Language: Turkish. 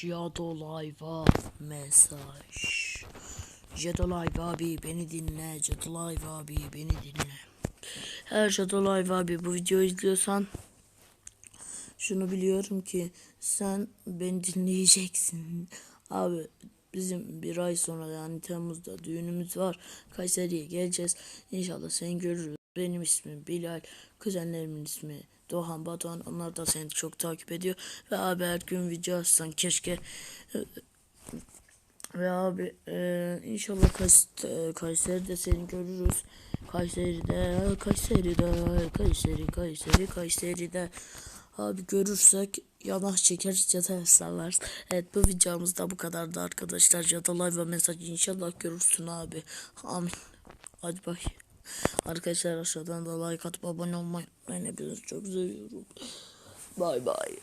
Jadolive'a mesaj. Jadolive abi beni dinle. Jadolive abi beni dinle. Eğer Jadolive abi bu videoyu izliyorsan şunu biliyorum ki sen beni dinleyeceksin. Abi bizim bir ay sonra yani Temmuz'da düğünümüz var. Kayseri'ye geleceğiz. İnşallah seni görürüz. Benim ismim Bilal. Kuzenlerimin ismi Doğan Batuhan. Onlar da seni çok takip ediyor. Ve abi her gün video atsan keşke. Ve abi e, inşallah Kays e, Kayseri'de seni görürüz. Kayseri'de, Kayseri'de, Kayseri, Kayseri, Kayseri'de. Abi görürsek yanak çekeriz ya da sallarız. Evet bu videomuz da bu kadardı arkadaşlar. Jadalay ve mesaj inşallah görürsün abi. Amin. Hadi bay. Arkadaşlar aşağıdan da like atıp abone olmayı unutmayın. Hepinizi çok seviyorum. Bay bay.